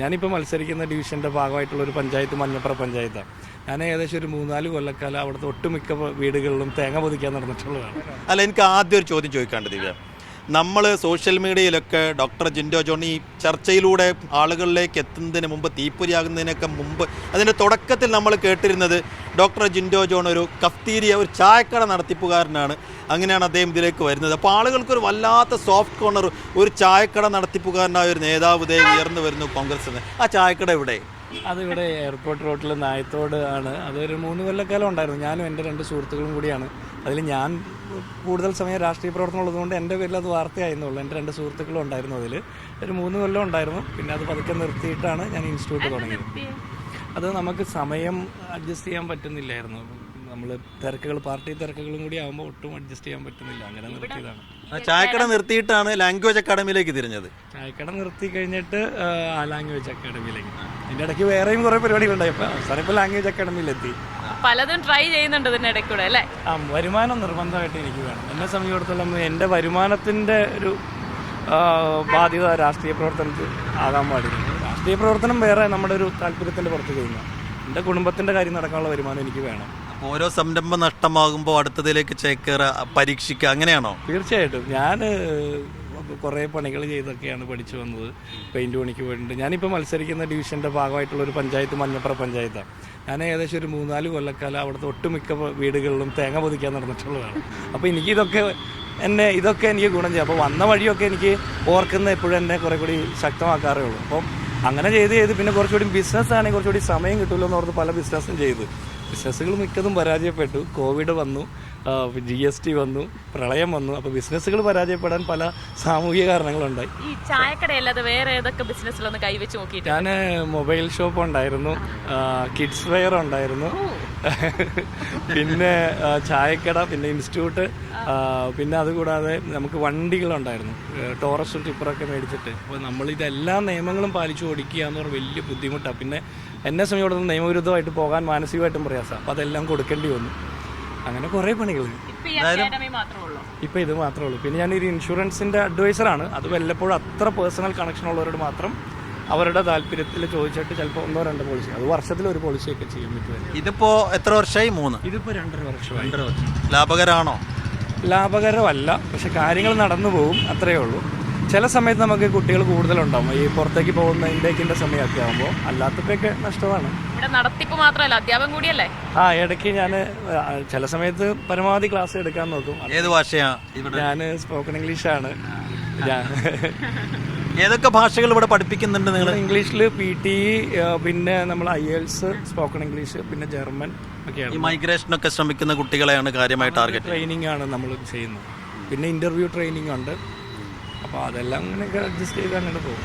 ഞാനിപ്പോൾ മത്സരിക്കുന്ന ഡിവിഷന്റെ ഭാഗമായിട്ടുള്ള ഒരു പഞ്ചായത്ത് മഞ്ഞപ്പുറ പഞ്ചായത്താണ് ഞാൻ ഏകദേശം ഒരു മൂന്നാൽ കൊല്ലക്കാലം അവിടുത്തെ ഒട്ടുമിക്ക വീടുകളിലും തേങ്ങ പൊതിക്കാൻ നടന്നിട്ടുള്ളതാണ്. അല്ല എനിക്ക് ആദ്യം ഒരു ചോദ്യം ചോദിക്കാണ്ട് ദിവ്യ. നമ്മൾ സോഷ്യൽ മീഡിയയിലൊക്കെ ഡോക്ടർ ജിൻഡോ ജോൺ ഈ ചർച്ചയിലൂടെ ആളുകളിലേക്ക് എത്തുന്നതിന് മുമ്പ് തീപ്പൊരിയാകുന്നതിനൊക്കെ മുമ്പ് അതിന്റെ തുടക്കത്തിൽ നമ്മൾ കേട്ടിരുന്നത് ഡോക്ടർ ജിൻഡോ ജോൺ ഒരു കഫ്തീരിയ ഒരു ചായക്കട നടത്തിപ്പുകാരനാണ്. അങ്ങനെയാണ് അദ്ദേഹം ഇതിലേക്ക് വരുന്നത്. അപ്പോൾ ആളുകൾക്കൊരു വല്ലാത്ത സോഫ്റ്റ് കോർണർ ഒരു ചായക്കട നടത്തിപ്പുകാരനായ ഒരു നേതാവ് ഇതേ ഉയർന്നു വരുന്നു കോൺഗ്രസ് ആ ചായക്കട എവിടെ? അതിവിടെ എയർപോർട്ട് റോട്ടിൽ നായത്തോട് ആണ്. അതൊരു മൂന്ന് കൊല്ലക്കാലം ഉണ്ടായിരുന്നു. ഞാനും എന്റെ രണ്ട് സുഹൃത്തുക്കളും കൂടിയാണ്. അതിൽ ഞാൻ കൂടുതൽ സമയം രാഷ്ട്രീയ പ്രവർത്തനം ഉള്ളതുകൊണ്ട് എന്റെ പേരിൽ അത് വാർത്തയായിരുന്നുള്ളൂ എന്റെ രണ്ട് സുഹൃത്തുക്കളും ഉണ്ടായിരുന്നു അതിൽ. ഒരു മൂന്ന് കൊല്ലം ഉണ്ടായിരുന്നു. പിന്നെ അത് പതുക്കെ നിർത്തിയിട്ടാണ് ഞാൻ ഇൻസ്റ്റിറ്റ്യൂട്ട് തുടങ്ങിയത്. അത് നമുക്ക് സമയം അഡ്ജസ്റ്റ് ചെയ്യാൻ പറ്റുന്നില്ലായിരുന്നു. നമ്മൾ തിരക്കുകൾ പാർട്ടി തിരക്കുകളും കൂടി ആകുമ്പോൾ ഒട്ടും അഡ്ജസ്റ്റ് ചെയ്യാൻ പറ്റുന്നില്ല. അങ്ങനെ നിർത്തിയതാണ്. ആ ചായക്കട നിർത്തിയിട്ടാണ് ലാംഗ്വേജ് അക്കാഡമിയിലേക്ക് തിരിഞ്ഞത്. ചായക്കട നിർത്തി കഴിഞ്ഞിട്ട് ആ ലാംഗ്വേജ് അക്കാഡമിയിലേക്ക് ഇതിന്റെ ഇടയ്ക്ക് വേറെയും കുറേ പരിപാടികളുണ്ടായി. അപ്പോൾ അവസാനം ഇപ്പോൾ ലാംഗ്വേജ് അക്കാഡമിയിലെത്തി പലതും ട്രൈ ചെയ്യുന്നുണ്ട് ഇടയ്ക്കൂടെ കൂടെ അല്ലേ? ആ വരുമാനം നിർബന്ധമായിട്ട് എനിക്ക് വേണം എന്നെ സംബന്ധിച്ചിടത്തോളം എന്റെ വരുമാനത്തിന്റെ ഒരു ബാധ്യത രാഷ്ട്രീയ പ്രവർത്തനത്തിൽ ആകാൻ പാടില്ല. രാഷ്ട്രീയ പ്രവർത്തനം വേറെ നമ്മുടെ ഒരു താല്പര്യത്തിന്റെ പുറത്ത് ചെയ്യുന്ന. എന്റെ കുടുംബത്തിന്റെ കാര്യം നടക്കാനുള്ള വരുമാനം എനിക്ക് വേണം. അപ്പോൾ ഓരോ സംരംഭം നഷ്ടമാകുമ്പോൾ അടുത്തതിലേക്ക് ചേക്കേറ പരീക്ഷിക്കുക അങ്ങനെയാണോ? തീർച്ചയായിട്ടും. ഞാൻ കുറേ പണികൾ ചെയ്തൊക്കെയാണ് പഠിച്ചു വന്നത്. പെയിന്റ് പണിക്ക് പോയിട്ടുണ്ട്. ഞാനിപ്പോൾ മത്സരിക്കുന്ന ഡിവിഷന്റെ ഭാഗമായിട്ടുള്ള ഒരു പഞ്ചായത്ത് മഞ്ഞപ്പുറ പഞ്ചായത്താണ് ഞാൻ ഏകദേശം ഒരു മൂന്നാൽ കൊല്ലക്കാലം അവിടുത്തെ ഒട്ടുമിക്ക വീടുകളിലും തേങ്ങ പൊതിക്കാൻ നടന്നിട്ടുള്ളതാണ്. അപ്പോൾ എനിക്കിതൊക്കെ എന്നെ ഇതൊക്കെ എനിക്ക് ഗുണം ചെയ്യും. അപ്പോൾ വന്ന വഴിയൊക്കെ എനിക്ക് ഓർക്കുന്ന എപ്പോഴും എന്നെ കുറേ കൂടി ശക്തമാക്കാറേ ഉള്ളൂ. അപ്പം അങ്ങനെ ചെയ്ത് ചെയ്ത് പിന്നെ കുറച്ചുകൂടി ബിസിനസ് ആണെങ്കിൽ കുറച്ചുകൂടി സമയം കിട്ടുമല്ലോ എന്ന് ഓർത്ത് പല ബിസിനസ്സും ചെയ്തു. ബിസിനസ്സുകൾ മിക്കതും പരാജയപ്പെട്ടു. കോവിഡ് വന്നു. ജി എസ് ടി വന്നു പ്രളയം വന്നു അപ്പോൾ ബിസിനസ്സുകൾ പരാജയപ്പെടാൻ പല സാമൂഹിക കാരണങ്ങളുണ്ടായി. ഈ ചായക്കടയല്ലാതെ വേറെ ഏതൊക്കെ ബിസിനസ്സിലൊന്ന് കൈവച്ച് നോക്കിയിട്ട്? ഞാൻ മൊബൈൽ ഷോപ്പ് ഉണ്ടായിരുന്നു കിഡ്സ് വെയർ ഉണ്ടായിരുന്നു. പിന്നെ ചായക്കട പിന്നെ ഇൻസ്റ്റിറ്റ്യൂട്ട് പിന്നെ അതുകൂടാതെ നമുക്ക് വണ്ടികളുണ്ടായിരുന്നു ടോറസ് ടിപ്പറൊക്കെ മേടിച്ചിട്ട്. അപ്പോൾ നമ്മൾ ഇതെല്ലാ നിയമങ്ങളും പാലിച്ചു ഓടിക്കുക എന്ന് പറഞ്ഞാൽ വലിയ ബുദ്ധിമുട്ടാണ് പിന്നെ എന്നെ സമയം നിയമവിരുദ്ധമായിട്ട് പോകാൻ മാനസികമായിട്ടും പ്രയാസമാണ്. അപ്പോൾ അതെല്ലാം കൊടുക്കേണ്ടി വന്നു. അങ്ങനെ കുറേ പണികൾ. ഇപ്പൊ ഇത് മാത്രമേ ഉള്ളൂ. പിന്നെ ഞാനൊരു ഇൻഷുറൻസിന്റെ അഡ്വൈസറാണ് അത് വല്ലപ്പോഴും അത്ര പേഴ്സണൽ കണക്ഷൻ ഉള്ളവരോട് മാത്രം അവരുടെ താല്പര്യത്തിൽ ചോദിച്ചിട്ട് ചിലപ്പോൾ ഒന്നോ രണ്ടോ പോളിസി അത് വർഷത്തിൽ ഒരു പോളിസിയൊക്കെ ചെയ്യാൻ പറ്റുമായിരുന്നു ഇതിപ്പോ എത്ര വർഷമായി? മൂന്ന്. ഇതിപ്പോ രണ്ടര വർഷം. ലാഭകരമാണോ? ലാഭകരമല്ല. പക്ഷെ കാര്യങ്ങൾ നടന്നു പോകും. അത്രയേ ഉള്ളൂ. ചില സമയത്ത് നമുക്ക് കുട്ടികൾ കൂടുതലുണ്ടാവും. ഈ പുറത്തേക്ക് പോകുന്ന ഇൻടേക്കിന്റെ സമയമൊക്കെ ആകുമ്പോൾ അല്ലാത്തപ്പോഴൊക്കെ നഷ്ടമാണ്. ഇവിടെ നടത്തിപ്പ് മാത്രമല്ല അധ്യാപകം കൂടിയല്ലേ? ആ ഇടയ്ക്ക് ഞാൻ ചില സമയത്ത് പരമാവധി ക്ലാസ് എടുക്കാൻ നോക്കും. ഏത് ഭാഷയാ ഇവിടെ? ഞാൻ സ്പോക്കൺ ഇംഗ്ലീഷ് ആണ് ഏതൊക്കെ ഭാഷകൾ ഇവിടെ പഠിപ്പിക്കുന്നുണ്ട് നിങ്ങൾ ഇംഗ്ലീഷിൽ പി ടി പിന്നെ നമ്മൾ ഐ എൽസ് സ്പോക്കൺ ഇംഗ്ലീഷ് പിന്നെ ജർമ്മൻ ഈ ഒക്കെയാണ്. മൈഗ്രേഷൻ ഒക്കെ ശ്രമിക്കുന്ന കുട്ടികളെയാണ് കാര്യമായി ടാർഗറ്റ് ട്രെയിനിങ് ആണ് നമ്മൾ ചെയ്യുന്നത്. പിന്നെ ഇന്റർവ്യൂ ട്രെയിനിങ് ഉണ്ട്. അപ്പോൾ അതെല്ലാം അങ്ങനെയൊക്കെ അഡ്ജസ്റ്റ് ചെയ്ത് അങ്ങനെ പോകും.